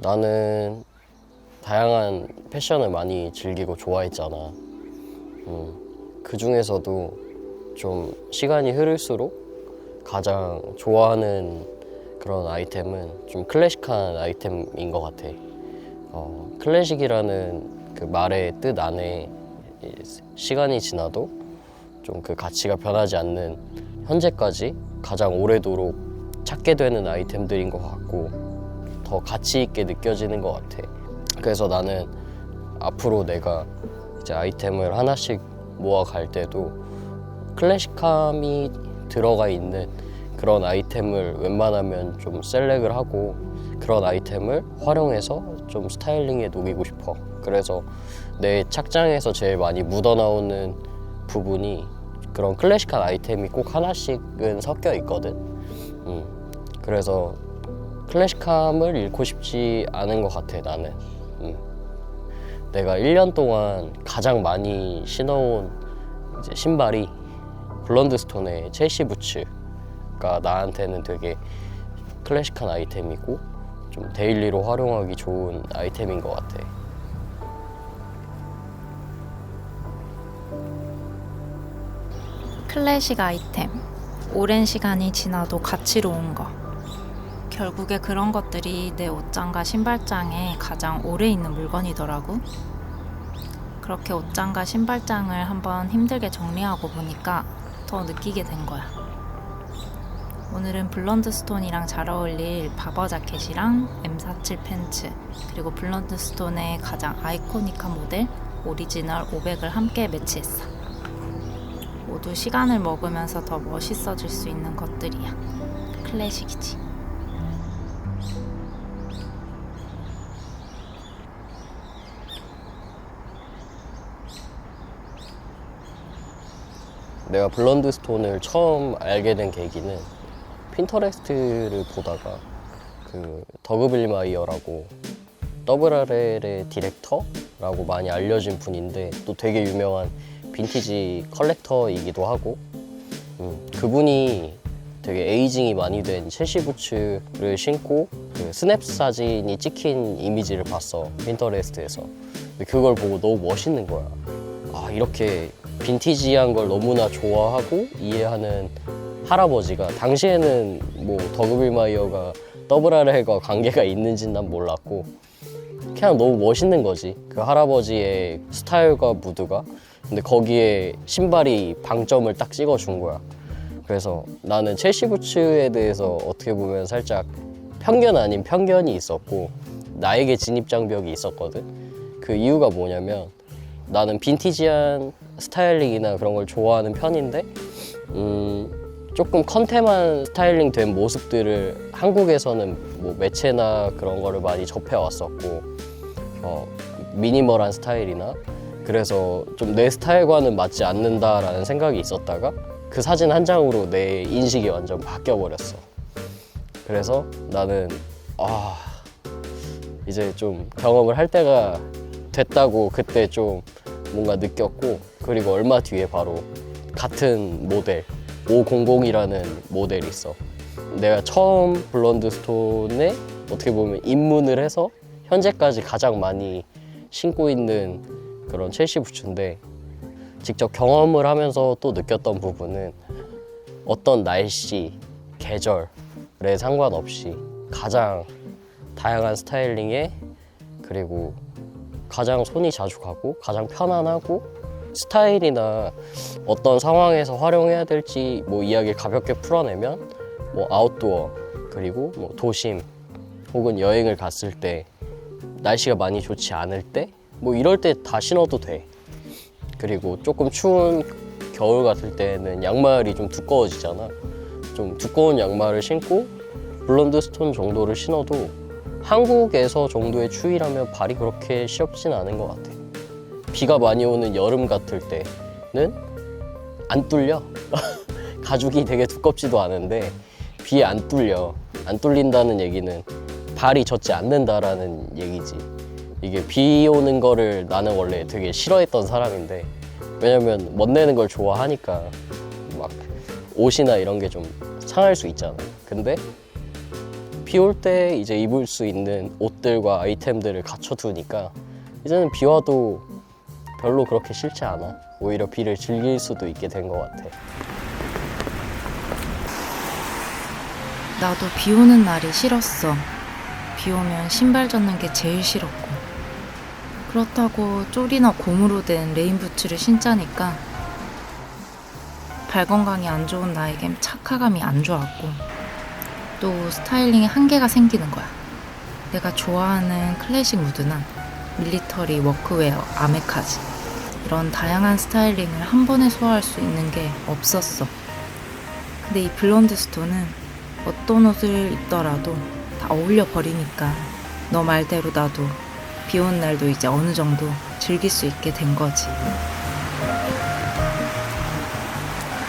나는 다양한 패션을 많이 즐기고 좋아했잖아. 음, 그 중에서도 좀 시간이 흐를수록 가장 좋아하는 그런 아이템은 좀 클래식한 아이템인 것 같아. 어, 클래식이라는 그 말의 뜻 안에 이 시간이 지나도 좀 그 가치가 변하지 않는 현재까지 가장 오래도록 찾게 되는 아이템들인 것 같고 더 가치 있게 느껴지는 것 같아. 그래서 나는 앞으로 내가 이제 아이템을 하나씩 모아 갈 때도 클래식함이 들어가 있는 그런 아이템을 웬만하면 좀 셀렉을 하고 그런 아이템을 활용해서 좀 스타일링에 녹이고 싶어. 그래서 내 착장에서 제일 많이 묻어나오는 부분이 그런 클래식한 아이템이 꼭 하나씩은 섞여 있거든. 음. 그래서 클래식함을 잃고 싶지 않은 것 같아 나는. 음. 내가 1년 동안 가장 많이 신어온 이제 신발이 블런드스톤의 첼시 부츠가 나한테는 되게 클래식한 아이템이고 좀 데일리로 활용하기 좋은 아이템인 것 같아. 클래식 아이템. 오랜 시간이 지나도 가치로운 거. 결국에 그런 것들이 내 옷장과 신발장에 가장 오래 있는 물건이더라고. 그렇게 옷장과 신발장을 한번 힘들게 정리하고 보니까 더 느끼게 된 거야. 오늘은 블런드 스톤이랑 잘 어울릴 바버 자켓이랑 M47 팬츠 그리고 블런드 스톤의 가장 아이코닉한 모델 오리지널 500을 함께 매치했어. 모두 시간을 먹으면서 더 멋있어질 수 있는 것들이야. 클래식이지. 내가 블런드 스톤을 처음 알게 된 계기는 핀터레스트를 보다가 그 더그 빌마이어라고 WRL의 디렉터라고 많이 알려진 분인데 또 되게 유명한 빈티지 컬렉터이기도 하고 음, 그분이 되게 에이징이 많이 된 첼시 부츠를 신고 그 스냅 사진이 찍힌 이미지를 봤어 핀터레스트에서. 근데 그걸 보고 너무 멋있는 거야. 아 이렇게 빈티지한 걸 너무나 좋아하고 이해하는 할아버지가 당시에는 뭐 더그빌마이어가 WRL과 관계가 있는지는 난 몰랐고 그냥 너무 멋있는 거지. 그 할아버지의 스타일과 무드가. 근데 거기에 신발이 방점을 딱 찍어준 거야. 그래서 나는 첼시 부츠에 대해서 어떻게 보면 살짝 편견 아닌 편견이 있었고 나에게 진입 장벽이 있었거든. 그 이유가 뭐냐면 나는 빈티지한 스타일링이나 그런 걸 좋아하는 편인데 음, 조금 컨템한 스타일링 된 모습들을 한국에서는 뭐 매체나 그런 거를 많이 접해 왔었고 어, 미니멀한 스타일이나 그래서 좀 내 스타일과는 맞지 않는다라는 생각이 있었다가 그 사진 한 장으로 내 인식이 완전 바뀌어 버렸어. 그래서 나는 아 이제 좀 경험을 할 때가 됐다고 그때 좀 뭔가 느꼈고 그리고 얼마 뒤에 바로 같은 모델 500이라는 모델이 있어. 내가 처음 블론드 스톤에 어떻게 보면 입문을 해서 현재까지 가장 많이 신고 있는 그런 첼시 부츠인데 직접 경험을 하면서 또 느꼈던 부분은 어떤 날씨, 계절에 상관없이 가장 다양한 스타일링에 그리고 가장 손이 자주 가고 가장 편안하고 스타일이나 어떤 상황에서 활용해야 될지 뭐 이야기를 가볍게 풀어내면 뭐 아웃도어 그리고 뭐 도심 혹은 여행을 갔을 때 날씨가 많이 좋지 않을 때 뭐 이럴 때 다 신어도 돼. 그리고 조금 추운 겨울 같을 때는 양말이 좀 두꺼워지잖아. 좀 두꺼운 양말을 신고 블론드 스톤 정도를 신어도 한국에서 정도의 추위라면 발이 그렇게 시렵진 않은 것 같아. 비가 많이 오는 여름 같을 때는 안 뚫려. 가죽이 되게 두껍지도 않은데 비에 안 뚫려. 안 뚫린다는 얘기는 발이 젖지 않는다라는 얘기지. 이게 비 오는 거를 나는 원래 되게 싫어했던 사람인데 왜냐면 멋내는 걸 좋아하니까 막 옷이나 이런 게 좀 상할 수 있잖아. 근데 비 올 때 이제 입을 수 있는 옷들과 아이템들을 갖춰두니까 이제는 비 와도 별로 그렇게 싫지 않아. 오히려 비를 즐길 수도 있게 된 것 같아. 나도 비 오는 날이 싫었어. 비 오면 신발 젖는 게 제일 싫었고. 그렇다고 쫄이나 고무로 된 레인부츠를 신자니까 발 건강이 안 좋은 나에겐 착화감이 안 좋았고 또 스타일링에 한계가 생기는 거야. 내가 좋아하는 클래식 무드나 밀리터리 워크웨어, 아메카지 이런 다양한 스타일링을 한 번에 소화할 수 있는 게 없었어. 근데 이 블론드 스톤은 어떤 옷을 입더라도 다 어울려 버리니까 너 말대로 나도 비 오는 날도 이제 어느 정도 즐길 수 있게 된 거지.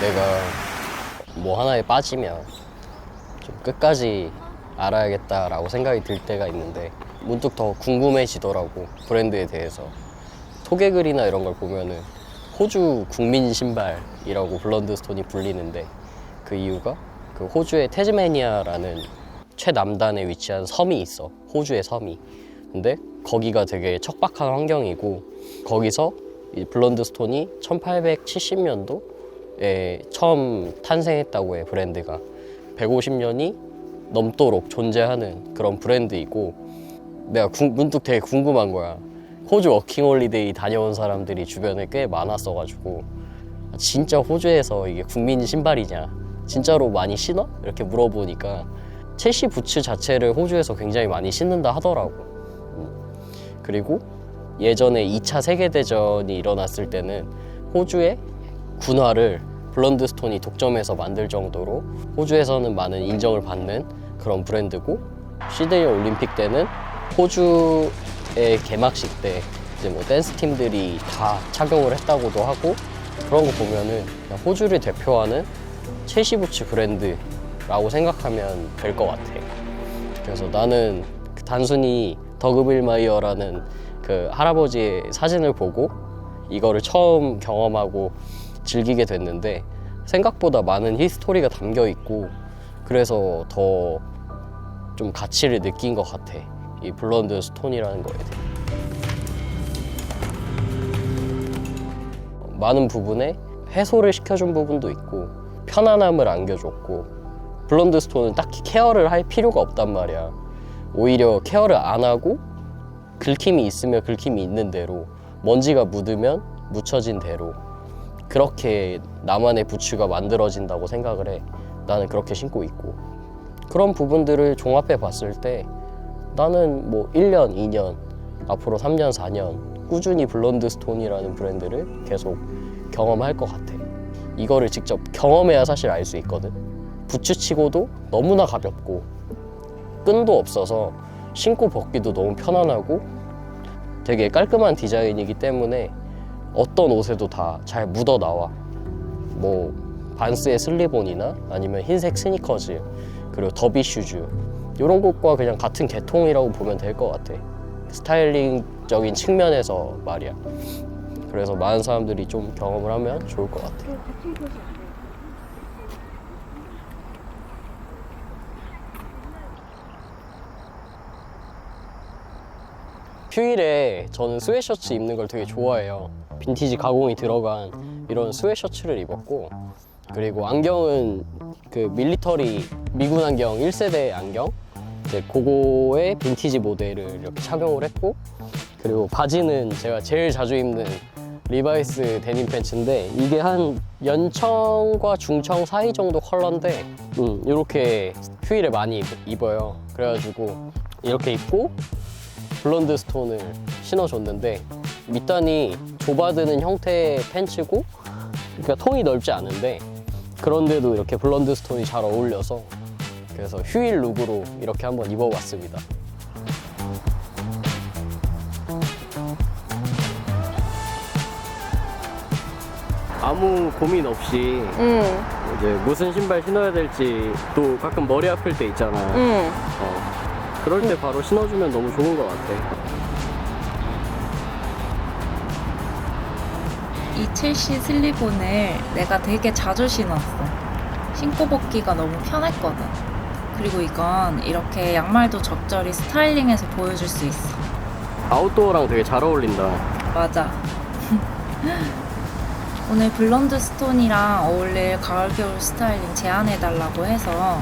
내가 뭐 하나에 빠지면 좀 끝까지 알아야겠다라고 생각이 들 때가 있는데 문득 더 궁금해지더라고 브랜드에 대해서. 소개글이나 이런 걸 보면은 호주 국민 신발이라고 블런드 스톤이 불리는데 그 이유가 그 호주의 테즈메니아라는 최남단에 위치한 섬이 있어 호주의 섬이. 근데 거기가 되게 척박한 환경이고 거기서 이 블런드 스톤이 1870년도에 처음 탄생했다고 해 브랜드가 150년이 넘도록 존재하는 그런 브랜드이고 내가 궁- 문득 되게 궁금한 거야 호주 워킹 홀리데이 다녀온 사람들이 주변에 꽤 많았어가지고 진짜 호주에서 이게 국민 신발이냐 진짜로 많이 신어? 이렇게 물어보니까 첼시 부츠 자체를 호주에서 굉장히 많이 신는다 하더라고 음. 그리고 예전에 2차 세계대전이 일어났을 때는 호주의 군화를 블런드 스톤이 독점해서 만들 정도로 호주에서는 많은 인정을 받는 그런 브랜드고 시드니 올림픽 때는 호주의 개막식 때 이제 뭐 댄스 팀들이 다 착용을 했다고도 하고 그런 거 보면은 호주를 대표하는 첼시 부츠 브랜드라고 생각하면 될 것 같아. 그래서 나는 그 단순히 더그빌마이어라는 그 할아버지의 사진을 보고 이거를 처음 경험하고 즐기게 됐는데 생각보다 많은 히스토리가 담겨 있고 그래서 더 좀 가치를 느낀 것 같아. 이 블런드 스톤이라는 거에 대해. 많은 부분에 해소를 시켜준 부분도 있고 편안함을 안겨줬고 블런드 스톤은 딱히 케어를 할 필요가 없단 말이야. 오히려 케어를 안 하고 긁힘이 있으면 긁힘이 있는 대로 먼지가 묻으면 묻혀진 대로 그렇게 나만의 부츠가 만들어진다고 생각을 해. 나는 그렇게 신고 있고 그런 부분들을 종합해 봤을 때 나는 뭐 1년, 2년, 앞으로 3년, 4년 꾸준히 블론드 스톤이라는 브랜드를 계속 경험할 것 같아. 이거를 직접 경험해야 사실 알 수 있거든. 부츠치고도 너무나 가볍고 끈도 없어서 신고 벗기도 너무 편안하고 되게 깔끔한 디자인이기 때문에 어떤 옷에도 다 잘 묻어 나와. 뭐 반스의 슬리본이나 아니면 흰색 스니커즈 그리고 더비 슈즈 이런 것과 그냥 같은 계통이라고 보면 될 것 같아. 스타일링적인 측면에서 말이야. 그래서 많은 사람들이 좀 경험을 하면 좋을 것 같아. 휴일에 저는 스웨셔츠 입는 걸 되게 좋아해요. 빈티지 가공이 들어간 이런 스웨셔츠를 입었고 그리고 안경은 그 밀리터리 미군 안경 1세대 안경 이제 그거의 빈티지 모델을 이렇게 착용을 했고 그리고 바지는 제가 제일 자주 입는 리바이스 데님 팬츠인데 이게 한 연청과 중청 사이 정도 컬러인데 음, 이렇게 휴일에 많이 입- 입어요 그래가지고 이렇게 입고 블론드 스톤을 신어줬는데 밑단이 좁아드는 형태의 팬츠고 그러니까 통이 넓지 않은데 그런데도 이렇게 블론드 스톤이 잘 어울려서 그래서 휴일 룩으로 이렇게 한번 입어봤습니다. 아무 고민 없이 응, 이제 무슨 신발 신어야 될지 또 가끔 머리 아플 때 있잖아. 응. 어, 그럴 때 바로 신어주면 너무 좋은 것 같아. 이 첼시 슬리본을 내가 되게 자주 신었어. 신고 벗기가 너무 편했거든. 그리고 이건 이렇게 양말도 적절히 스타일링해서 보여줄 수 있어. 아웃도어랑 되게 잘 어울린다. 맞아. 오늘 블론드 스톤이랑 어울릴 가을 겨울 스타일링 제안해달라고 해서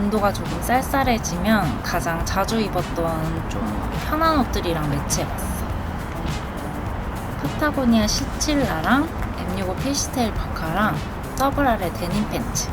온도가 조금 쌀쌀해지면 가장 자주 입었던 좀 편한 옷들이랑 매치해봤어. 파타고니아 시칠라랑 M65 페이스테일 파카랑 더블 아래 데님 팬츠.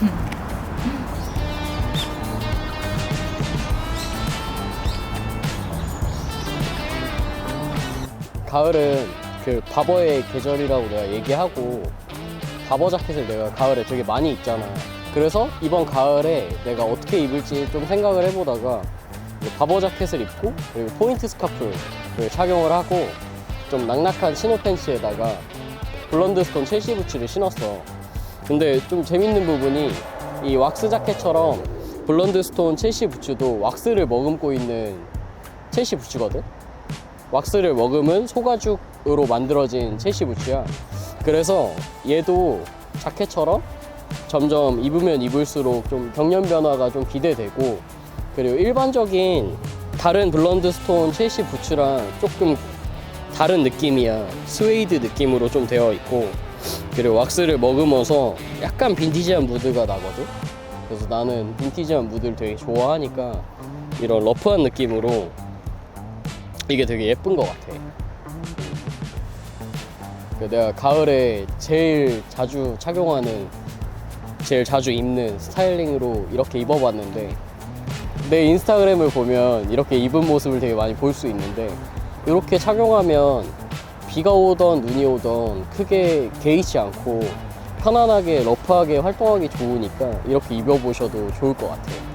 가을은 그 바버의 계절이라고 내가 얘기하고 바버 자켓을 내가 가을에 되게 많이 입잖아. 그래서 이번 가을에 내가 어떻게 입을지 좀 생각을 해보다가 바버 자켓을 입고 그리고 포인트 스카프를 착용을 하고 좀 낙낙한 치노 팬츠에다가 블런드 스톤 첼시 부츠를 신었어. 근데 좀 재밌는 부분이 이 왁스 자켓처럼 블런드 스톤 첼시 부츠도 왁스를 머금고 있는 첼시 부츠거든. 왁스를 머금은 소가죽으로 만들어진 첼시 부츠야. 그래서 얘도 자켓처럼 점점 입으면 입을수록 좀 경련 변화가 좀 기대되고 그리고 일반적인 다른 블런드 스톤 첼시 부츠랑 조금 다른 느낌이야. 스웨이드 느낌으로 좀 되어 있고 그리고 왁스를 머금어서 약간 빈티지한 무드가 나거든. 그래서 나는 빈티지한 무드를 되게 좋아하니까 이런 러프한 느낌으로 이게 되게 예쁜 것 같아. 그 내가 가을에 제일 자주 착용하는, 제일 자주 입는 스타일링으로 이렇게 입어봤는데 내 인스타그램을 보면 이렇게 입은 모습을 되게 많이 볼 수 있는데 이렇게 착용하면 비가 오던 눈이 오던 크게 개의치 않고 편안하게 러프하게 활동하기 좋으니까 이렇게 입어보셔도 좋을 것 같아요.